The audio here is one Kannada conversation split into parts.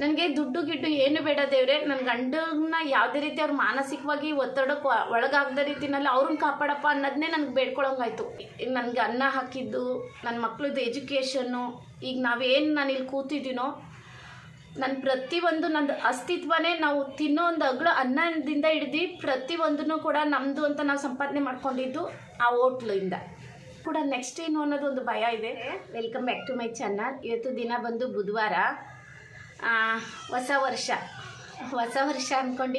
ನನಗೆ ದುಡ್ಡು ಗಿಡ್ಡು ಏನು ಬೇಡ ದೇವ್ರೆ. ನನ್ನ ಗಂಡನ ಯಾವುದೇ ರೀತಿ ಅವ್ರು ಮಾನಸಿಕವಾಗಿ ಒತ್ತಡಕ್ಕೆ ಒಳಗಾಗದ ರೀತಿನಲ್ಲಿ ಅವ್ರನ್ನ ಕಾಪಾಡಪ್ಪ ಅನ್ನೋದನ್ನೇ ನನಗೆ ಬೇಡ್ಕೊಳಂಗಾಯ್ತು. ಈಗ ನನಗೆ ಅನ್ನ ಹಾಕಿದ್ದು ನನ್ನ ಮಕ್ಳದ್ದು ಎಜುಕೇಷನ್ನು, ಈಗ ನಾವೇನು ನಾನು ಇಲ್ಲಿ ಕೂತಿದ್ದೀನೋ ನನ್ನ ಪ್ರತಿಯೊಂದು ನನ್ನ ಅಸ್ತಿತ್ವನೇ ನಾವು ತಿನ್ನೋ ಒಂದು ಅಗ್ಳು ಅನ್ನದಿಂದ ಹಿಡ್ದು ಪ್ರತಿಯೊಂದನ್ನು ಕೂಡ ನಮ್ಮದು ಅಂತ ನಾವು ಸಂಪಾದನೆ ಮಾಡ್ಕೊಂಡಿದ್ದು ಆ ಹೋಟ್ಲಿಂದ. ಕೂಡ ನೆಕ್ಸ್ಟ್ ಏನು ಅನ್ನೋದು ಒಂದು ಭಯ ಇದೆ. Welcome back to my channel ಇವತ್ತು ದಿನ ಬಂದು ಬುಧವಾರ. ಹೊಸ ವರ್ಷ. ಹೊಸ ವರ್ಷ ಅಂದ್ಕೊಂಡು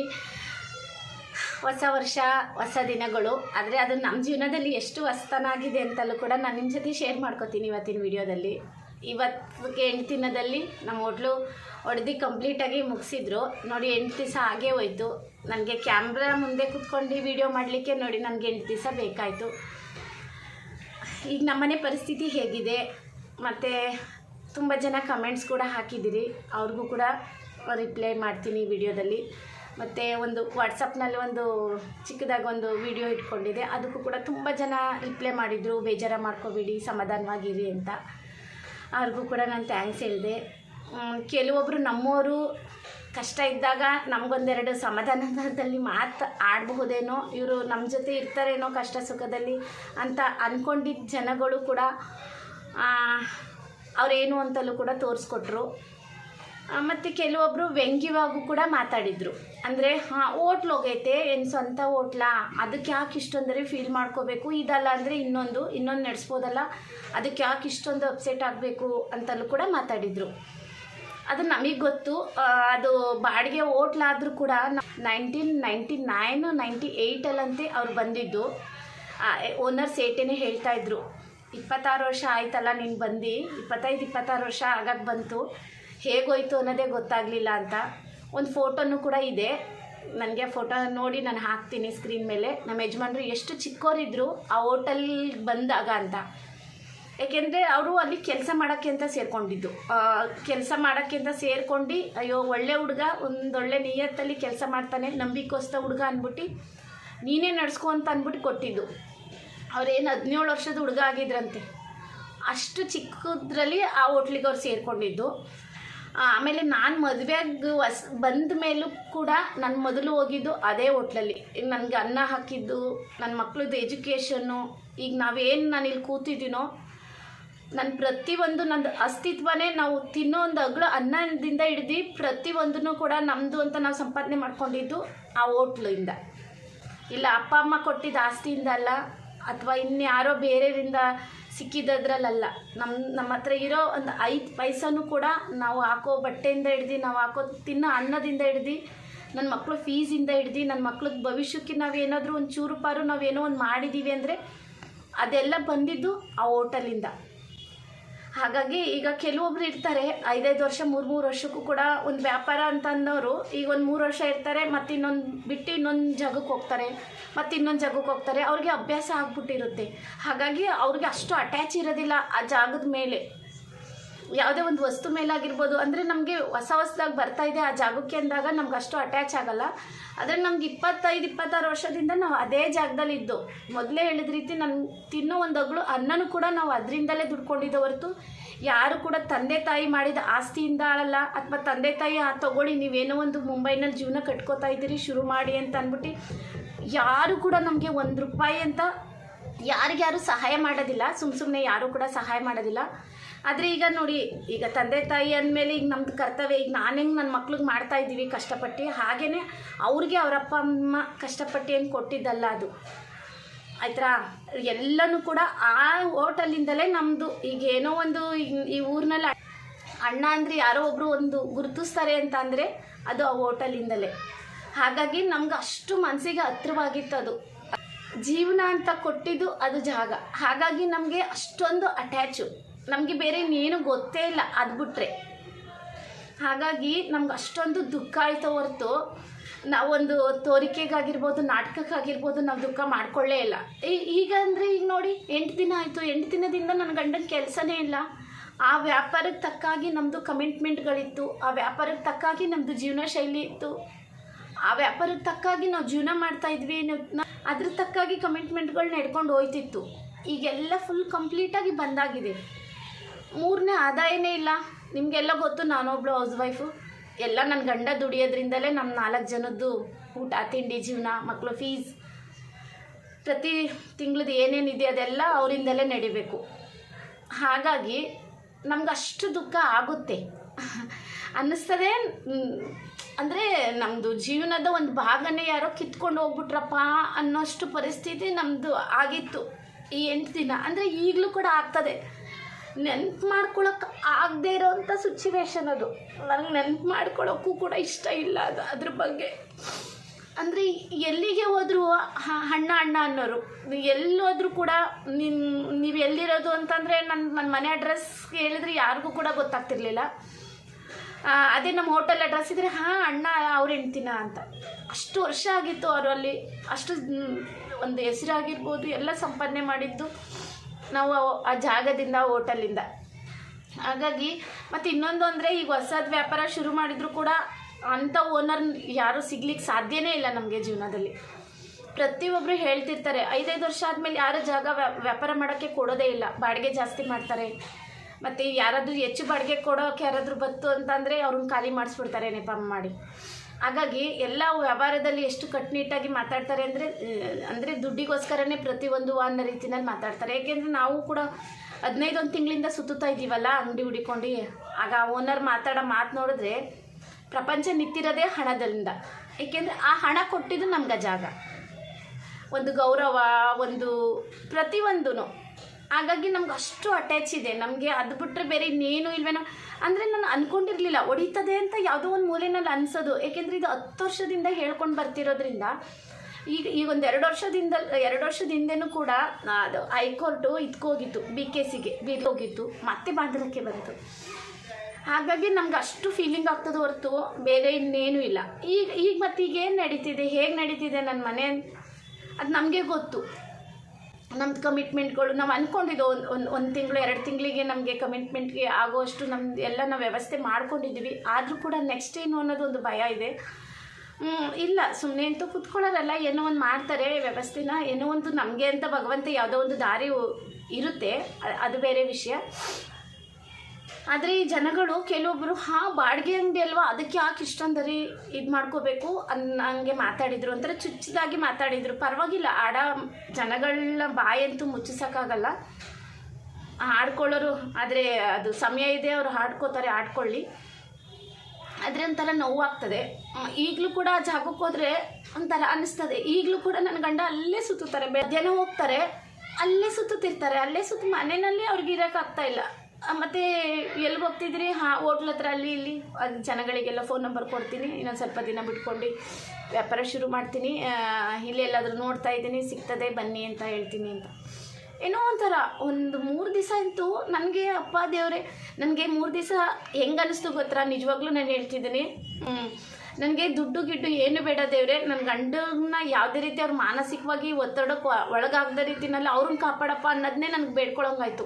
ಹೊಸ ವರ್ಷ, ಹೊಸ ದಿನಗಳು. ಆದರೆ ಅದು ನಮ್ಮ ಜೀವನದಲ್ಲಿ ಎಷ್ಟು ಹೊಸ್ತನಾಗಿದೆ ಅಂತಲೂ ಕೂಡ ನಾನು ನಿಮ್ಮ ಜೊತೆ ಶೇರ್ ಮಾಡ್ಕೋತೀನಿ ಇವತ್ತಿನ ವಿಡಿಯೋದಲ್ಲಿ. ಇವತ್ತು ಎಂಟು ದಿನದಲ್ಲಿ ನಮ್ಮ ಹೋಟ್ಲು ಹೊಡೆದು ಕಂಪ್ಲೀಟಾಗಿ ಮುಗಿಸಿದ್ರು. ನೋಡಿ, ಎಂಟು ದಿವಸ ಹಾಗೇ ಹೋಯಿತು. ನನಗೆ ಕ್ಯಾಮ್ರಾ ಮುಂದೆ ಕೂತ್ಕೊಂಡು ವಿಡಿಯೋ ಮಾಡಲಿಕ್ಕೆ ನೋಡಿ ನನಗೆ ಎಂಟು ದಿವಸ ಬೇಕಾಯಿತು. ಈಗ ನಮ್ಮನೆ ಪರಿಸ್ಥಿತಿ ಹೇಗಿದೆ? ಮತ್ತು ತುಂಬ ಜನ ಕಮೆಂಟ್ಸ್ ಕೂಡ ಹಾಕಿದ್ದೀರಿ. ಅವ್ರಿಗೂ ಕೂಡ ರಿಪ್ಲೈ ಮಾಡ್ತೀನಿ ವಿಡಿಯೋದಲ್ಲಿ. ಮತ್ತು ಒಂದು ವಾಟ್ಸಪ್ನಲ್ಲಿ ಒಂದು ಚಿಕ್ಕದಾಗಿ ಒಂದು ವಿಡಿಯೋ ಇಟ್ಕೊಂಡಿದೆ ಅದಕ್ಕೂ ಕೂಡ ತುಂಬ ಜನ ರಿಪ್ಲೈ ಮಾಡಿದರು. ಬೇಜಾರ ಮಾಡ್ಕೋಬೇಡಿ, ಸಮಾಧಾನವಾಗಿರಿ ಅಂತ. ಅವ್ರಿಗೂ ಕೂಡ ನಾನು ಥ್ಯಾಂಕ್ಸ್ ಹೇಳಿದೆ. ಕೆಲವೊಬ್ಬರು ನಮ್ಮವರು ಕಷ್ಟ ಇದ್ದಾಗ ನಮಗೊಂದೆರಡು ಸಮಾಧಾನದಲ್ಲಿ ಮಾತು ಆಡಬಹುದೇನೋ, ಇವರು ನಮ್ಮ ಜೊತೆ ಇರ್ತಾರೇನೋ ಕಷ್ಟ ಸುಖದಲ್ಲಿ ಅಂತ ಅಂದ್ಕೊಂಡಿದ್ದ ಜನಗಳು ಕೂಡ ಅವ್ರೇನು ಅಂತಲೂ ಕೂಡ ತೋರಿಸ್ಕೊಟ್ರು. ಮತ್ತು ಕೆಲವೊಬ್ಬರು ವ್ಯಂಗ್ಯವಾಗೂ ಕೂಡ ಮಾತಾಡಿದರು. ಅಂದರೆ, ಹಾಂ ಓಟ್ಲ್ ಹೋಗೈತೆ, ಏನು ಸ್ವಂತ ಹೋಟ್ಲಾ? ಅದಕ್ಕೆ ಯಾಕೆ ಇಷ್ಟೊಂದರೆ ಫೀಲ್ ಮಾಡ್ಕೋಬೇಕು? ಇದಲ್ಲ ಅಂದರೆ ಇನ್ನೊಂದು ಇನ್ನೊಂದು ನಡೆಸ್ಬೋದಲ್ಲ? ಅದಕ್ಕೆ ಯಾಕೆ ಇಷ್ಟೊಂದು ಅಪ್ಸೆಟ್ ಆಗಬೇಕು ಅಂತಲೂ ಕೂಡ ಮಾತಾಡಿದರು. ಅದು ನಮಗೆ ಗೊತ್ತು. ಅದು ಬಾಡಿಗೆ ಹೋಟ್ಲಾದರೂ ಕೂಡ ನೈನ್ಟೀನ್ ನೈಂಟಿ ನೈನು ನೈಂಟಿ ಏಯ್ಟಲ್ಲಂತೆ ಅವ್ರು ಬಂದಿದ್ದು. ಓನರ್ ಏಟೇನೆ ಹೇಳ್ತಾ ಇದ್ರು. ಇಪ್ಪತ್ತಾರು ವರ್ಷ ಆಯ್ತಲ್ಲ ನೀನು ಬಂದು? ಇಪ್ಪತ್ತೈದು, ಇಪ್ಪತ್ತಾರು ವರ್ಷ ಆಗಕ್ಕೆ ಬಂತು. ಹೇಗೋಯ್ತು ಅನ್ನೋದೇ ಗೊತ್ತಾಗಲಿಲ್ಲ ಅಂತ. ಒಂದು ಫೋಟೋನು ಕೂಡ ಇದೆ. ನನಗೆ ಫೋಟೋ ನೋಡಿ ನಾನು ಹಾಕ್ತೀನಿ ಸ್ಕ್ರೀನ್ ಮೇಲೆ. ನಮ್ಮ ಯಜಮಾನ್ರು ಎಷ್ಟು ಚಿಕ್ಕವರಿದ್ರು ಆ ಹೋಟೆಲ್ಗೆ ಬಂದಾಗ ಅಂತ. ಏಕೆಂದರೆ ಅವರು ಅಲ್ಲಿ ಕೆಲಸ ಮಾಡೋಕ್ಕೆ ಅಂತ ಸೇರ್ಕೊಂಡಿದ್ದು. ಕೆಲಸ ಮಾಡೋಕ್ಕೆ ಅಂತ ಸೇರ್ಕೊಂಡು, ಅಯ್ಯೋ, ಒಳ್ಳೆ ಹುಡುಗ, ಒಂದೊಳ್ಳೆ ನಿಯತ್ತಲ್ಲಿ ಕೆಲಸ ಮಾಡ್ತಾನೆ, ನಂಬಿಕೋಸ್ತ ಹುಡುಗ ಅಂದ್ಬಿಟ್ಟು ನೀನೇ ನಡೆಸ್ಕೊ ಅಂತ ಅಂದ್ಬಿಟ್ಟು ಕೊಟ್ಟಿದ್ದು. ಅವ್ರೇನು ಹದಿನೇಳು ವರ್ಷದ ಹುಡುಗ ಆಗಿದ್ರಂತೆ. ಅಷ್ಟು ಚಿಕ್ಕದ್ರಲ್ಲಿ ಆ ಹೋಟ್ಲಿಗೆ ಅವ್ರು ಸೇರಿಕೊಂಡಿದ್ದು. ಆಮೇಲೆ ನಾನು ಮದುವೆಗೆ ಹೊಸ ಬಂದ ಮೇಲೂ ಕೂಡ ನಾನು ಮೊದಲು ಹೋಗಿದ್ದು ಅದೇ ಹೋಟ್ಲಲ್ಲಿ. ನನಗೆ ಅನ್ನ ಹಾಕಿದ್ದು ನನ್ನ ಮಕ್ಳದ್ದು ಎಜುಕೇಷನ್ನು, ಈಗ ನಾವೇನು ನಾನು ಇಲ್ಲಿ ಕೂತಿದ್ದೀನೋ ನನ್ನ ಪ್ರತಿಯೊಂದು ನಂದು ಅಸ್ತಿತ್ವನೇ ನಾವು ತಿನ್ನೋ ಒಂದು ಅಗ್ಳು ಅನ್ನದಿಂದ ಹಿಡ್ದು ಪ್ರತಿಯೊಂದನ್ನು ಕೂಡ ನಮ್ಮದು ಅಂತ ನಾವು ಸಂಪಾದನೆ ಮಾಡ್ಕೊಂಡಿದ್ದು ಆ ಹೋಟ್ಲಿಂದ. ಇಲ್ಲ, ಅಪ್ಪ ಅಮ್ಮ ಕೊಟ್ಟಿದ್ದ ಆಸ್ತಿಯಿಂದ ಅಲ್ಲ ಅಥವಾ ಇನ್ಯಾರೋ ಬೇರೆಯವರಿಂದ ಸಿಕ್ಕಿದ್ದದ್ರಲ್ಲ ನಮ್ಮ ನಮ್ಮ ಹತ್ರ ಇರೋ ಒಂದು ಐದು ಪೈಸನೂ ಕೂಡ ನಾವು ಹಾಕೋ ಬಟ್ಟೆಯಿಂದ ಹಿಡ್ದು, ನಾವು ಹಾಕೋ ತಿನ್ನೋ ಅನ್ನದಿಂದ ಹಿಡ್ದು ನನ್ನ ಮಕ್ಕಳು ಫೀಸಿಂದ ಹಿಡ್ದು ನನ್ನ ಮಕ್ಳಿಗೆ ಭವಿಷ್ಯಕ್ಕೆ ನಾವೇನಾದರೂ ಒಂದು ಚೂರು ಪಾರು ನಾವೇನೋ ಒಂದು ಮಾಡಿದ್ದೀವಿ ಅಂದರೆ ಅದೆಲ್ಲ ಬಂದಿದ್ದು ಆ ಹೋಟೆಲಿಂದ. ಹಾಗಾಗಿ ಈಗ ಕೆಲವೊಬ್ರು ಇರ್ತಾರೆ, ಐದೈದು ವರ್ಷ, ಮೂರು ಮೂರು ವರ್ಷಕ್ಕೂ ಕೂಡ ಒಂದು ವ್ಯಾಪಾರ ಅಂತ ಅನ್ನೋರು ಈಗ ಒಂದು ಮೂರು ವರ್ಷ ಇರ್ತಾರೆ, ಮತ್ತು ಇನ್ನೊಂದು ಬಿಟ್ಟು ಇನ್ನೊಂದು ಜಾಗಕ್ಕೆ ಹೋಗ್ತಾರೆ, ಮತ್ತು ಇನ್ನೊಂದು ಜಾಗಕ್ಕೆ ಹೋಗ್ತಾರೆ, ಅವ್ರಿಗೆ ಅಭ್ಯಾಸ ಆಗ್ಬಿಟ್ಟಿರುತ್ತೆ. ಹಾಗಾಗಿ ಅವ್ರಿಗೆ ಅಷ್ಟು ಅಟ್ಯಾಚ್ ಇರೋದಿಲ್ಲ ಆ ಜಾಗದ ಮೇಲೆ. ಯಾವುದೇ ಒಂದು ವಸ್ತು ಮೇಲಾಗಿರ್ಬೋದು. ಅಂದರೆ ನಮಗೆ ಹೊಸ ಹೊಸದಾಗಿ ಬರ್ತಾ ಇದೆ ಆ ಜಾಗಕ್ಕೆ ಅಂದಾಗ ನಮ್ಗೆ ಅಷ್ಟು ಅಟ್ಯಾಚ್ ಆಗಲ್ಲ. ಆದರೆ ನಮ್ಗೆ ಇಪ್ಪತ್ತೈದು, ಇಪ್ಪತ್ತಾರು ವರ್ಷದಿಂದ ನಾವು ಅದೇ ಜಾಗದಲ್ಲಿ ಇದ್ದು. ಮೊದಲೇ ಹೇಳಿದ ರೀತಿ ನನ್ನ ತಿನ್ನೋ ಒಂದು ಅಗಳು ಅನ್ನನೂ ಕೂಡ ನಾವು ಅದರಿಂದಲೇ ದುಡ್ಕೊಂಡಿದ್ದೆ ಹೊರತು. ಯಾರು ಕೂಡ ತಂದೆ ತಾಯಿ ಮಾಡಿದ ಆಸ್ತಿಯಿಂದ ಆಳಲ್ಲ. ಅಥವಾ ತಂದೆ ತಾಯಿ ಆ ತಗೊಳ್ಳಿ, ನೀವೇನೋ ಒಂದು ಮುಂಬೈನಲ್ಲಿ ಜೀವನ ಕಟ್ಕೋತಾ ಇದ್ದೀರಿ, ಶುರು ಮಾಡಿ ಅಂತ ಅಂದ್ಬಿಟ್ಟು ಯಾರು ಕೂಡ ನಮಗೆ ಒಂದು ರೂಪಾಯಿ ಅಂತ ಯಾರಿಗ್ಯಾರು ಸಹಾಯ ಮಾಡೋದಿಲ್ಲ. ಸುಮ್ಮ ಸುಮ್ಮನೆ ಯಾರೂ ಕೂಡ ಸಹಾಯ ಮಾಡೋದಿಲ್ಲ. ಆದರೆ ಈಗ ನೋಡಿ, ಈಗ ತಂದೆ ತಾಯಿ ಅಂದಮೇಲೆ ಈಗ ನಮ್ದು ಕರ್ತವ್ಯ, ಈಗ ನಾನು ಹೆಂಗೆ ನನ್ನ ಮಕ್ಳಿಗೆ ಮಾಡ್ತಾ ಇದ್ದೀವಿ ಕಷ್ಟಪಟ್ಟು ಹಾಗೆಯೇ ಅವ್ರಿಗೆ ಅವರಪ್ಪ ಅಮ್ಮ ಕಷ್ಟಪಟ್ಟು ಏನು ಕೊಟ್ಟಿದ್ದಲ್ಲ ಅದು. ಆಯ್ತಾ ಎಲ್ಲನೂ ಕೂಡ ಆ ಹೋಟಲಿಂದಲೇ ನಮ್ಮದು ಈಗ ಏನೋ ಒಂದು ಈ ಊರಿನಲ್ಲಿ ಅಣ್ಣ ಅಂದರೆ ಯಾರೋ ಒಬ್ಬರು ಒಂದು ಗುರುತಿಸ್ತಾರೆ ಅಂತ ಅಂದರೆ ಅದು ಆ ಹೋಟಲಿಂದಲೇ. ಹಾಗಾಗಿ ನಮ್ಗೆ ಅಷ್ಟು ಮನಸ್ಸಿಗೆ ಹತ್ರವಾಗಿತ್ತು ಅದು. ಜೀವನ ಅಂತ ಕೊಟ್ಟಿದ್ದು ಅದು ಜಾಗ. ಹಾಗಾಗಿ ನಮಗೆ ಅಷ್ಟೊಂದು ಅಟ್ಯಾಚು ನಮಗೆ ಬೇರೆ ಇನ್ನೇನು ಗೊತ್ತೇ ಇಲ್ಲ, ಅದು ಬಿಟ್ಟರೆ ಹಾಗಾಗಿ ನಮ್ಗೆ ಅಷ್ಟೊಂದು ದುಃಖ ಆಯ್ತು ಹೊರತು ನಾವೊಂದು ತೋರಿಕೆಗಾಗಿರ್ಬೋದು, ನಾಟಕಕ್ಕಾಗಿರ್ಬೋದು ನಾವು ದುಃಖ ಮಾಡ್ಕೊಳ್ಳೇ ಇಲ್ಲ. ಈಗ ಅಂದರೆ ಈಗ ನೋಡಿ, ಎಂಟು ದಿನ ಆಯಿತು. ಎಂಟು ದಿನದಿಂದ ನನ್ನ ಗಂಡನ ಕೆಲಸನೇ ಇಲ್ಲ. ಆ ವ್ಯಾಪಾರಕ್ಕೆ ತಕ್ಕಾಗಿ ನಮ್ಮದು ಕಮಿಟ್ಮೆಂಟ್ಗಳಿತ್ತು. ಆ ವ್ಯಾಪಾರಕ್ಕೆ ತಕ್ಕಾಗಿ ನಮ್ಮದು ಜೀವನ ಶೈಲಿ ಇತ್ತು. ಆ ವ್ಯಾಪಾರಕ್ಕೆ ತಕ್ಕಾಗಿ ನಾವು ಜೀವನ ಮಾಡ್ತಾ ಇದ್ವಿ ಅನ್ನೋದನ್ನ ಅದ್ರ ತಕ್ಕಾಗಿ ಕಮಿಟ್ಮೆಂಟ್ಗಳು ನಡ್ಕೊಂಡು ಹೋಯ್ತಿತ್ತು. ಈಗೆಲ್ಲ ಫುಲ್ ಕಂಪ್ಲೀಟಾಗಿ ಬಂದಾಗಿದೆ. ಮೂರನೇ ಆದಾಯನೇ ಇಲ್ಲ. ನಿಮಗೆಲ್ಲ ಗೊತ್ತು, ನಾನೊಬ್ಳು ಹೌಸ್ ವೈಫು ಎಲ್ಲ ನನ್ನ ಗಂಡ ದುಡಿಯೋದ್ರಿಂದಲೇ ನಮ್ಮ ನಾಲ್ಕು ಜನದ್ದು ಊಟ, ತಿಂಡಿ, ಜೀವನ ಮಕ್ಕಳು ಫೀಸ್ ಪ್ರತಿ ತಿಂಗಳದ್ದು ಏನೇನಿದೆ ಅದೆಲ್ಲ ಅವರಿಂದಲೇ ನಡಿಬೇಕು. ಹಾಗಾಗಿ ನಮ್ಗೆ ಅಷ್ಟು ದುಃಖ ಆಗುತ್ತೆ. ಅನ್ನಿಸ್ತದೆ ಅಂದರೆ ನಮ್ಮದು ಜೀವನದ ಒಂದು ಭಾಗನೇ ಯಾರೋ ಕಿತ್ಕೊಂಡು ಹೋಗ್ಬಿಟ್ರಪ್ಪ ಅನ್ನೋಷ್ಟು ಪರಿಸ್ಥಿತಿ ನಮ್ಮದು ಆಗಿತ್ತು ಈ ಎಂಟು ದಿನ. ಅಂದರೆ ಈಗಲೂ ಕೂಡ ಆಗ್ತದೆ. ನೆನ್ಪು ಮಾಡ್ಕೊಳಕ್ಕೆ ಆಗದೆ ಇರೋವಂಥ ಸಿಚುವೇಶನ್ ಅದು. ನನಗೆ ನೆನ್ಪು ಮಾಡ್ಕೊಳ್ಳೋಕ್ಕೂ ಕೂಡ ಇಷ್ಟ ಇಲ್ಲ ಅದು, ಅದ್ರ ಬಗ್ಗೆ. ಅಂದರೆ ಎಲ್ಲಿಗೆ ಹೋದರೂ ಅಣ್ಣ ಅಣ್ಣ ಅನ್ನೋರು. ಎಲ್ಲೋದ್ರೂ ಕೂಡ ನಿನ್, ನೀವು ಎಲ್ಲಿರೋದು ಅಂತಂದರೆ ನನ್ನ ನನ್ನ ಮನೆ ಅಡ್ರೆಸ್ ಹೇಳಿದ್ರೆ ಯಾರಿಗೂ ಕೂಡ ಗೊತ್ತಾಗ್ತಿರ್ಲಿಲ್ಲ. ಅದೇ ನಮ್ಮ ಹೋಟೆಲ್ ಅಡ್ರೆಸ್ ಇದ್ದರೆ ಹಾಂ, ಅಣ್ಣ, ಅವ್ರ ಹೆಣ್ತೀನ ಅಂತ. ಅಷ್ಟು ವರ್ಷ ಆಗಿತ್ತು ಅವರಲ್ಲಿ. ಅಷ್ಟು ಒಂದು ಹೆಸರಾಗಿರ್ಬೋದು, ಎಲ್ಲ ಸಂಪಾದನೆ ಮಾಡಿದ್ದು. ನಾವು ಆ- ಜಾಗದಿಂದ, ಹೋಟೆಲಿಂದ. ಹಾಗಾಗಿ, ಮತ್ತು ಇನ್ನೊಂದು ಅಂದರೆ ಈಗ ಹೊಸದು ವ್ಯಾಪಾರ ಶುರು ಮಾಡಿದರೂ ಕೂಡ ಅಂಥ ಓನರ್ ಯಾರೂ ಸಿಗ್ಲಿಕ್ಕೆ ಸಾಧ್ಯನೇ ಇಲ್ಲ ನಮಗೆ ಜೀವನದಲ್ಲಿ. ಪ್ರತಿಯೊಬ್ಬರು ಹೇಳ್ತಿರ್ತಾರೆ, ಐದೈದು ವರ್ಷ ಆದಮೇಲೆ ಯಾರು ಜಾಗ ವ್ಯಾ- ವ್ಯಾಪಾರ ಮಾಡೋಕ್ಕೆ ಕೊಡೋದೇ ಇಲ್ಲ, ಬಾಡಿಗೆ ಜಾಸ್ತಿ ಮಾಡ್ತಾರೆ. ಮತ್ತು ಯಾರಾದರೂ ಹೆಚ್ಚು ಬಾಡಿಗೆ ಕೊಡೋಕೆ ಯಾರಾದರೂ ಬತ್ತು ಅಂತಂದರೆ ಅವ್ರನ್ನ ಖಾಲಿ ಮಾಡಿಸ್ಬಿಡ್ತಾರೆ, ನೆಪ ಮಾಡಿ. ಹಾಗಾಗಿ ಎಲ್ಲ ವ್ಯವಹಾರದಲ್ಲಿ ಎಷ್ಟು ಕಟ್ಟುನಿಟ್ಟಾಗಿ ಮಾತಾಡ್ತಾರೆ ಅಂದರೆ ಅಂದರೆ ದುಡ್ಡಿಗೋಸ್ಕರನೇ ಪ್ರತಿಯೊಂದು ಅನ್ನೋ ರೀತಿಯಲ್ಲಿ ಮಾತಾಡ್ತಾರೆ. ಏಕೆಂದರೆ ನಾವು ಕೂಡ ಹದಿನೈದೊಂದು ತಿಂಗಳಿಂದ ಸುತ್ತುತ್ತಾ ಇದ್ದೀವಲ್ಲ ಅಂಗಡಿ ಹುಡಿಕೊಂಡು. ಆಗ ಓನರ್ ಮಾತಾಡೋ ಮಾತು ನೋಡಿದ್ರೆ ಪ್ರಪಂಚ ನಿಂತಿರೋದೇ ಹಣದಿಂದ. ಏಕೆಂದರೆ ಆ ಹಣ ಕೊಟ್ಟಿದ್ದು ನಮ್ಗೆ ಜಾಗ. ಒಂದು ಗೌರವ, ಒಂದು ಪ್ರತಿಯೊಂದೂ ಹಾಗಾಗಿ ನಮ್ಗೆ ಅಷ್ಟು ಅಟ್ಯಾಚ್ ಇದೆ. ನಮಗೆ ಅದು ಬಿಟ್ಟರೆ ಬೇರೆ ಇನ್ನೇನು ಇಲ್ವೇನೋ. ಅಂದರೆ ನಾನು ಅಂದ್ಕೊಂಡಿರಲಿಲ್ಲ ಹೊಡಿತದೆ ಅಂತ ಯಾವುದೋ ಒಂದು ಮೂಲೆಯಲ್ಲಿ ಅನ್ಸೋದು. ಏಕೆಂದರೆ ಇದು ಹತ್ತು ವರ್ಷದಿಂದ ಹೇಳ್ಕೊಂಡು ಬರ್ತಿರೋದ್ರಿಂದ, ಈಗ ಈಗ ಒಂದು ಎರಡು ವರ್ಷದಿಂದ, ಎರಡು ವರ್ಷದ ಹಿಂದೆನೂ ಕೂಡ ಅದು ಹೈಕೋರ್ಟು ಇದ್ಕೋಗಿತ್ತು ಬಿ ಕೆ ಸಿಗೆ ಹೋಗಿತ್ತು, ಮತ್ತೆ ಬಾಂಧವಕ್ಕೆ ಬಂತು. ಹಾಗಾಗಿ ನಮ್ಗೆ ಅಷ್ಟು ಫೀಲಿಂಗ್ ಆಗ್ತದೆ ಹೊರತು, ಬೇರೆ ಇನ್ನೇನು ಇಲ್ಲ. ಈಗ ಈಗ ಮತ್ತೆ ಈಗ ಏನು ನಡೀತಿದೆ, ಹೇಗೆ ನಡೀತಿದೆ ನನ್ನ ಮನೆ ಅದು ನಮಗೆ ಗೊತ್ತು. ನಮ್ದು ಕಮಿಟ್ಮೆಂಟ್ಗಳು ನಾವು ಅಂದ್ಕೊಂಡಿದ್ದು ಒಂದು ಒಂದು ಒಂದು ತಿಂಗಳು, ಎರಡು ತಿಂಗಳಿಗೆ ನಮಗೆ ಕಮಿಟ್ಮೆಂಟ್ಗೆ ಆಗೋಷ್ಟು ನಮ್ದು ಎಲ್ಲ ನಾವು ವ್ಯವಸ್ಥೆ ಮಾಡ್ಕೊಂಡಿದ್ದೀವಿ ಆದರೂ ಕೂಡ ನೆಕ್ಸ್ಟ್ ಏನು ಅನ್ನೋದು ಒಂದು ಭಯ ಇದೆ. ಇಲ್ಲ ಸುಮ್ಮನೆ ಅಂತೂ ಕುತ್ಕೊಳ್ಳೋರಲ್ಲ ಏನೋ ಒಂದು ಮಾಡ್ತಾರೆ, ವ್ಯವಸ್ಥೆನ, ಏನೋ ಒಂದು ನಮಗೆ ಅಂತ ಭಗವಂತ ಯಾವುದೋ ಒಂದು ದಾರಿ ಇರುತ್ತೆ. ಅದು ಬೇರೆ ವಿಷಯ. ಆದರೆ ಈ ಜನಗಳು ಕೆಲವೊಬ್ಬರು ಹಾ, ಬಾಡಿಗೆ ಅಂಗಡಿ ಅಲ್ವಾ? ಅದಕ್ಕೆ ಯಾಕೆ ಇಷ್ಟೊಂದರಿ ಇದು ಮಾಡ್ಕೋಬೇಕು? ಅನ್ನಂಗೆ ಮಾತಾಡಿದರು. ಒಂಥರ ಚುಚ್ಚಿದಾಗಿ ಮಾತಾಡಿದರು. ಪರವಾಗಿಲ್ಲ, ಆಡ ಜನಗಳನ್ನ ಬಾಯಂತೂ ಮುಚ್ಚಿಸೋಕ್ಕಾಗಲ್ಲ. ಆಡ್ಕೊಳ್ಳೋರು, ಆದರೆ ಅದು ಸಮಯ ಇದೆ, ಅವರು ಹಾಡ್ಕೋತಾರೆ ಆಡ್ಕೊಳ್ಳಿ. ಆದರೆ ಒಂಥರ ನೋವಾಗ್ತದೆ. ಈಗಲೂ ಕೂಡ ಆ ಜಾಗಕ್ಕೆ ಹೋದರೆ ಒಂಥರ ಅನ್ನಿಸ್ತದೆ. ಈಗಲೂ ಕೂಡ ನನ್ನ ಗಂಡ ಅಲ್ಲೇ ಸುತ್ತುತ್ತಾರೆ. ಮಧ್ಯಾಹ್ನ ಹೋಗ್ತಾರೆ, ಅಲ್ಲೇ ಸುತ್ತುತ್ತಿರ್ತಾರೆ. ಅಲ್ಲೇ ಸುತ್ತ ಮನೆಯಲ್ಲಿ ಅವ್ರಿಗೆ ಇರೋಕ್ಕಾಗ್ತಾ ಇಲ್ಲ. ಮತ್ತೆ ಎಲ್ಲಿಗೆ ಹೋಗ್ತಿದ್ರಿ? ಹಾಂ, ಹೋಟ್ಲ್ ಹತ್ರ ಅಲ್ಲಿ ಇಲ್ಲಿ. ಅದು ಜನಗಳಿಗೆಲ್ಲ ಫೋನ್ ನಂಬರ್ ಕೊಡ್ತೀನಿ. ಇನ್ನೊಂದು ಸ್ವಲ್ಪ ದಿನ ಬಿಟ್ಕೊಂಡು ವ್ಯಾಪಾರ ಶುರು ಮಾಡ್ತೀನಿ. ಇಲ್ಲಿ ಎಲ್ಲಾದರೂ ನೋಡ್ತಾ ಇದ್ದೀನಿ. ಸಿಗ್ತದೆ, ಬನ್ನಿ ಅಂತ ಹೇಳ್ತೀನಿ ಅಂತ. ಏನೋ ಒಂಥರ ಒಂದು ಮೂರು ದಿವಸ ಅಂತೂ ನನಗೆ ಅಪ್ಪ, ದೇವರೇ, ನನಗೆ ಮೂರು ದಿವಸ ಹೆಂಗೆ ಅನ್ನಿಸ್ತು ಗೊತ್ತಾ? ನಿಜವಾಗ್ಲೂ ನಾನು ಹೇಳ್ತಿದ್ದೀನಿ. ನನಗೆ ದುಡ್ಡು, ಗಿಡ್ಡು ಏನು ಬೇಡ ದೇವ್ರೆ. ನನ್ನ ಗಂಡನ ಯಾವುದೇ ರೀತಿ ಅವ್ರು ಮಾನಸಿಕವಾಗಿ ಒತ್ತಡಕ್ಕೆ ಒಳಗಾಗದ ರೀತಿನಲ್ಲಿ ಅವ್ರನ್ನ ಕಾಪಾಡಪ್ಪ ಅನ್ನೋದನ್ನೇ ನನಗೆ ಬೇಡ್ಕೊಳಂಗಾಯ್ತು.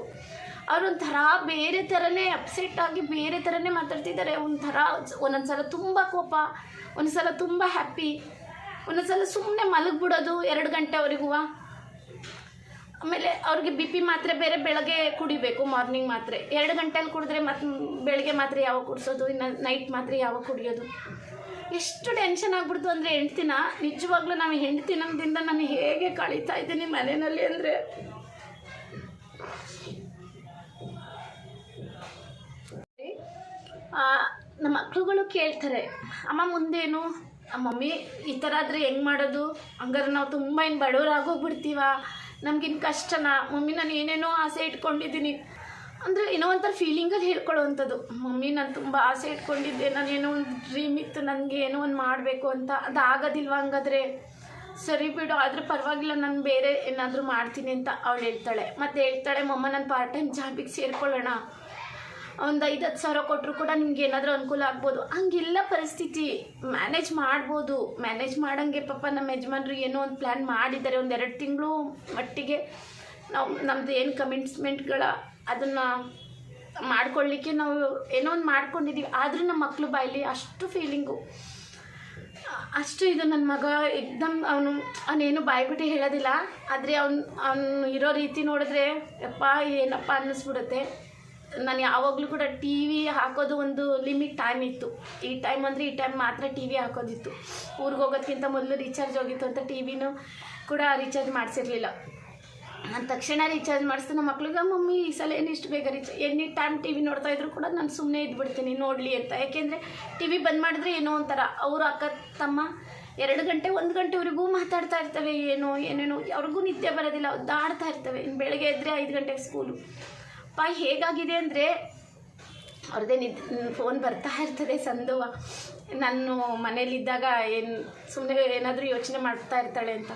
ಅವ್ರು ಒಂಥರ ಬೇರೆ ಥರನೇ ಅಪ್ಸೆಟ್ ಆಗಿ ಬೇರೆ ಥರನೇ ಮಾತಾಡ್ತಿದ್ದಾರೆ. ಒಂಥರ ಒಂದೊಂದು ಸಲ ತುಂಬ ಕೋಪ ಒಂದು ಸಲ ತುಂಬ ಹ್ಯಾಪಿ ಒಂದೊಂದು ಸಲ ಸುಮ್ಮನೆ ಮಲಗಿಬಿಡೋದು ಎರಡು ಗಂಟೆವರೆಗೂ. ಆಮೇಲೆ ಅವ್ರಿಗೆ ಬಿ ಪಿ ಮಾತ್ರೆ ಬೇರೆ ಬೆಳಗ್ಗೆ ಕುಡಿಬೇಕು ಮಾರ್ನಿಂಗ್ ಮಾತ್ರೆ. ಎರಡು ಗಂಟೆಯಲ್ಲಿ ಕುಡಿದ್ರೆ ಮತ್ತು ಬೆಳಗ್ಗೆ ಮಾತ್ರೆ ಯಾವಾಗ ಕುಡಿಸೋದು, ಇನ್ನು ನೈಟ್ ಮಾತ್ರೆ ಯಾವಾಗ ಕುಡಿಯೋದು? ಎಷ್ಟು ಟೆನ್ಷನ್ ಆಗ್ಬಿಡ್ತು ಅಂದರೆ ಹೆಂಡ್ತಿನ? ನಿಜವಾಗ್ಲೂ ನಾವು ಹೆಂಡ್ತಿನದಿಂದ ನಾನು ಹೇಗೆ ಕಳೀತಾ ಇದ್ದೀನಿ ಮನೆಯಲ್ಲಿ ಅಂದರೆ ನಮ್ಮ ಮಕ್ಕಳುಗಳು ಕೇಳ್ತಾರೆ, ಅಮ್ಮ ಮುಂದೇನು? ಮಮ್ಮಿ ಈ ಥರ ಆದರೆ ಹೆಂಗೆ ಮಾಡೋದು? ಹಂಗಾರೆ ನಾವು ತುಂಬ ಏನು ಬಡವರಾಗೋಗ್ಬಿಡ್ತೀವ? ನಮ್ಗಿನ್ ಕಷ್ಟನಾ? ಮಮ್ಮಿ ನಾನು ಏನೇನೋ ಆಸೆ ಇಟ್ಕೊಂಡಿದ್ದೀನಿ. ಅಂದರೆ ಏನೋ ಒಂಥರ ಫೀಲಿಂಗಲ್ಲಿ ಹೇಳ್ಕೊಳ್ಳೋವಂಥದ್ದು. ಮಮ್ಮಿ, ನಾನು ತುಂಬ ಆಸೆ ಇಟ್ಕೊಂಡಿದ್ದೆ. ನಾನು ಏನೋ ಒಂದು ಡ್ರೀಮ್ ಇತ್ತು. ನನಗೆ ಏನೋ ಒಂದು ಮಾಡಬೇಕು ಅಂತ. ಅದು ಆಗೋದಿಲ್ವ ಹಂಗಾದ್ರೆ? ಸರಿ ಬಿಡು. ಆದರೆ ಪರವಾಗಿಲ್ಲ. ನಾನು ಬೇರೆ ಏನಾದರೂ ಮಾಡ್ತೀನಿ, ಅಂತ ಅವಳು ಹೇಳ್ತಾಳೆ. ಮತ್ತು ಹೇಳ್ತಾಳೆ, ಮಮ್ಮ, ನಾನು ಪಾರ್ಟ್ ಟೈಮ್ ಜಾಬಿಗೆ ಸೇರ್ಕೊಳ್ಳೋಣ. ಒಂದು ಐದು ಹತ್ತು ಸಾವಿರ ಕೊಟ್ಟರು ಕೂಡ ನಿಮ್ಗೆ ಏನಾದರೂ ಅನುಕೂಲ ಆಗ್ಬೋದು. ಹಂಗಿಲ್ಲ ಪರಿಸ್ಥಿತಿ. ಮ್ಯಾನೇಜ್ ಮಾಡ್ಬೋದು. ಮ್ಯಾನೇಜ್ ಮಾಡೋಂಗೆ ಪಾಪ ನಮ್ಮ ಯಜಮಾನ್ರು ಏನೋ ಒಂದು ಪ್ಲ್ಯಾನ್ ಮಾಡಿದ್ದಾರೆ. ಒಂದು ಎರಡು ತಿಂಗಳು ಮಟ್ಟಿಗೆ ನಾವು ನಮ್ಮದು ಏನು ಕಮಿಟ್ಸ್ಮೆಂಟ್ಗಳ ಅದನ್ನು ಮಾಡ್ಕೊಳ್ಳಿಕ್ಕೆ ನಾವು ಏನೋ ಒಂದು ಮಾಡ್ಕೊಂಡಿದ್ದೀವಿ ಆದರೂ ನಮ್ಮ ಮಕ್ಕಳು ಬಾಯಲ್ಲಿ ಅಷ್ಟು ಫೀಲಿಂಗು ಅಷ್ಟು ಇದು ನನ್ನ ಮಗ ಎಕ್ದಮ್ ಅವನು ಅವನೇನು ಬಾಯ್ಬಿಟ್ಟು ಹೇಳೋದಿಲ್ಲ. ಆದರೆ ಅವ್ನು ಅವನು ಇರೋ ರೀತಿ ನೋಡಿದ್ರೆ ಯಪ್ಪ ಏನಪ್ಪ ಅನ್ನಿಸ್ಬಿಡುತ್ತೆ. ನಾನು ಯಾವಾಗಲೂ ಕೂಡ ಟಿ ವಿ ಹಾಕೋದು ಒಂದು ಲಿಮಿಟ್ ಟೈಮ್ ಇತ್ತು. ಈ ಟೈಮ್ ಅಂದರೆ ಈ ಟೈಮ್ ಮಾತ್ರ ಟಿ ವಿ ಹಾಕೋದಿತ್ತು. ಊರಿಗೆ ಹೋಗೋದಕ್ಕಿಂತ ಮೊದಲು ರೀಚಾರ್ಜ್ ಹೋಗಿತ್ತು ಅಂತ ಟಿ ವಿನೂ ಕೂಡ ರೀಚಾರ್ಜ್ ಮಾಡಿಸಿರ್ಲಿಲ್ಲ. ನಾನು ತಕ್ಷಣ ರೀಚಾರ್ಜ್ ಮಾಡಿಸ್ತು ನಮ್ಮ ಮಕ್ಳಿಗೆ ಮಮ್ಮಿ, ಈ ಸಲ ಏನು ಇಷ್ಟು ಬೇಗ reach any time T V ನೋಡ್ತಾ ಇದ್ರು ಕೂಡ ನಾನು ಸುಮ್ಮನೆ ಇದ್ಬಿಡ್ತೀನಿ, ನೋಡಲಿ ಅಂತ. ಯಾಕೆಂದರೆ ಟಿ ವಿ ಬಂದ್ ಮಾಡಿದ್ರೆ ಏನೋ ಒಂಥರ, ಅವರು ಅಕ್ಕ, ತಮ್ಮ ಎರಡು ಗಂಟೆ, ಒಂದು ಗಂಟೆವರೆಗೂ ಮಾತಾಡ್ತಾ ಇರ್ತವೆ, ಏನೋ, ಏನೇನೋ, ಅವ್ರಿಗೂ ನಿದ್ದೆ ಬರೋದಿಲ್ಲ ದಾಡ್ತಾ ಇರ್ತವೆ. ಇನ್ನು ಬೆಳಗ್ಗೆ ಎದ್ದರೆ ಐದು ಗಂಟೆಗೆ ಸ್ಕೂಲು ಪಾ ಹೇಗಾಗಿದೆ ಅಂದರೆ? ಅವ್ರದ್ದೇ ನಿದ್ ಫೋನ್ ಬರ್ತಾ ಇರ್ತದೆ ಸಂದುವ ನಾನು ಮನೇಲಿದ್ದಾಗ ಏನು ಸುಮ್ಮನೆ ಏನಾದರೂ ಯೋಚನೆ ಮಾಡ್ತಾ ಇರ್ತಾಳೆ ಅಂತ.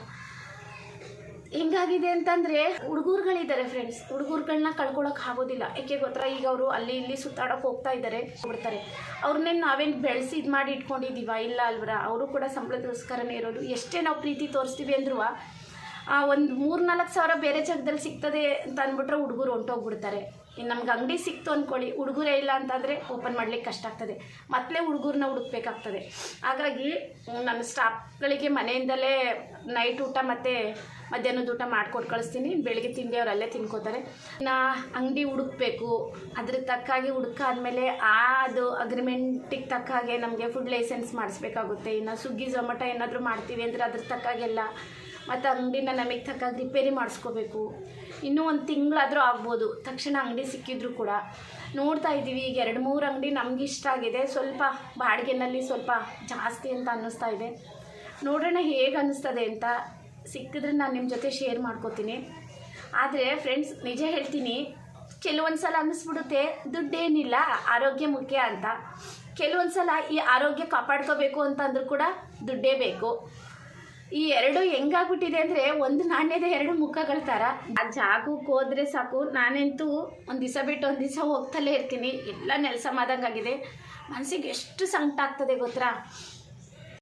ಹೆಂಗಾಗಿದೆ ಅಂತಂದರೆ, ಹುಡುಗರುಗಳಿದ್ದಾರೆ ಫ್ರೆಂಡ್ಸ್ ಹುಡುಗರುಗಳನ್ನ ಕಳ್ಕೊಳಕ್ಕೆ ಆಗೋದಿಲ್ಲ. ಯಾಕೆ ಗೊತ್ತಾ? ಈಗ ಅವರು ಅಲ್ಲಿ ಇಲ್ಲಿ ಸುತ್ತಾಡೋಕೆ ಹೋಗ್ತಾ ಇದ್ದಾರೆ ಬಿಡ್ತಾರೆ ಅವ್ರನ್ನೇನು ನಾವೇನು ಬೆಳೆಸಿ ಇದು ಮಾಡಿ ಇಟ್ಕೊಂಡಿದ್ದೀವ? ಇಲ್ಲ ಅಲ್ವರ, ಅವರು ಕೂಡ ಸಂಬಳದೋಸ್ಕರನೇ ಇರೋದು. ಎಷ್ಟೇ ನಾವು ಪ್ರೀತಿ ತೋರಿಸ್ತೀವಿ ಅಂದ್ರೂ ಆ ಒಂದು ಮೂರು ನಾಲ್ಕು ಸಾವಿರ ಬೇರೆ ಜಾಗದಲ್ಲಿ ಸಿಗ್ತದೆ ಅಂತ ಅಂದ್ಬಿಟ್ರೆ ಹುಡುಗರು ಹೊಂಟೋಗ್ಬಿಡ್ತಾರೆ. ಇನ್ನು ನಮ್ಗೆ ಅಂಗಡಿ ಸಿಕ್ತು ಅಂದ್ಕೊಳ್ಳಿ ಹುಡುಗರೇ ಇಲ್ಲ ಅಂತಂದರೆ ಓಪನ್ ಮಾಡ್ಲಿಕ್ಕೆ ಕಷ್ಟ ಆಗ್ತದೆ. ಮತ್ತೆ ಹುಡುಗರನ್ನ ಹುಡುಕ್ಬೇಕಾಗ್ತದೆ. ಹಾಗಾಗಿ ನನ್ನ ಸ್ಟಾಫ್ಗಳಿಗೆ ಮನೆಯಿಂದಲೇ ನೈಟ್ ಊಟ ಮತ್ತು ಮಧ್ಯಾಹ್ನದ ಊಟ ಮಾಡಿಕೊಟ್ಟು ಕಳಿಸ್ತೀನಿ. ಬೆಳಗ್ಗೆ ತಿಂಡಿ ಅವ್ರು ಅಲ್ಲೇ ತಿನ್ಕೋತಾರೆ. ಇನ್ನು ಅಂಗಡಿ ಹುಡುಕ್ಬೇಕು. ಅದ್ರ ತಕ್ಕಾಗಿ ಹುಡುಕಾದ್ಮೇಲೆ ಆ ಅದು ಅಗ್ರಿಮೆಂಟಿಗೆ ತಕ್ಕ ಹಾಗೆ ನಮಗೆ ಫುಡ್ ಲೈಸೆನ್ಸ್ ಮಾಡಿಸ್ಬೇಕಾಗುತ್ತೆ. ಇನ್ನು ಸ್ವಿಗ್ಗಿ ಝೊಮ್ಯಾಟೊ ಏನಾದರೂ ಮಾಡ್ತೀವಿ ಅಂದರೆ ಅದ್ರ ತಕ್ಕಾಗೆಲ್ಲ. ಮತ್ತು ಅಂಗಡಿನ ನಮಗೆ ತಕ್ಕಾಗಿ ರಿಪೇರಿ ಮಾಡಿಸ್ಕೋಬೇಕು. ಇನ್ನೂ ಒಂದು ತಿಂಗಳಾದರೂ ಆಗ್ಬೋದು. ತಕ್ಷಣ ಅಂಗಡಿ ಸಿಕ್ಕಿದ್ರು ಕೂಡ. ನೋಡ್ತಾ ಇದ್ದೀವಿ, ಈಗ ಎರಡು ಮೂರು ಅಂಗಡಿ ನಮ್ಗೆ ಇಷ್ಟ ಆಗಿದೆ. ಸ್ವಲ್ಪ ಬಾಡಿಗೆನಲ್ಲಿ ಸ್ವಲ್ಪ ಜಾಸ್ತಿ ಅಂತ ಅನ್ನಿಸ್ತಾ ಇದೆ. ನೋಡೋಣ ಹೇಗೆ ಅನ್ನಿಸ್ತದೆ ಅಂತ ಸಿಕ್ಕಿದ್ರೆ ನಾನು ನಿಮ್ಮ ಜೊತೆ ಶೇರ್ ಮಾಡ್ಕೋತೀನಿ. ಆದರೆ ಫ್ರೆಂಡ್ಸ್ ನಿಜ ಹೇಳ್ತೀನಿ ಕೆಲವೊಂದು ಸಲ ಅನ್ನಿಸ್ಬಿಡುತ್ತೆ, ದುಡ್ಡೇನಿಲ್ಲ, ಆರೋಗ್ಯ ಮುಖ್ಯ ಅಂತ. ಕೆಲವೊಂದು ಸಲ ಈ ಆರೋಗ್ಯ ಕಾಪಾಡ್ಕೋಬೇಕು ಅಂತಂದ್ರೂ ಕೂಡ ದುಡ್ಡೇ ಬೇಕು. ಈ ಎರಡು ಹೆಂಗಾಗ್ಬಿಟ್ಟಿದೆ ಅಂದರೆ ಒಂದು ನಾಣ್ಯದ ಎರಡು ಮುಖಗಳ ತರ. ಆ ಜಾಗಕ್ಕೆ ಹೋದ್ರೆ ಸಾಕು. ನಾನಂತೂ ಒಂದು ದಿವಸ ಬಿಟ್ಟು ಒಂದು ದಿವಸ ಹೋಗ್ತಲೇ ಇರ್ತೀನಿ. ಎಲ್ಲ ನೆಲಸ ಮಾದಂಗಾಗಿದೆ ಮನಸ್ಸಿಗೆ ಎಷ್ಟು ಸಂಕಟ ಆಗ್ತದೆ ಗೊತ್ತಾ?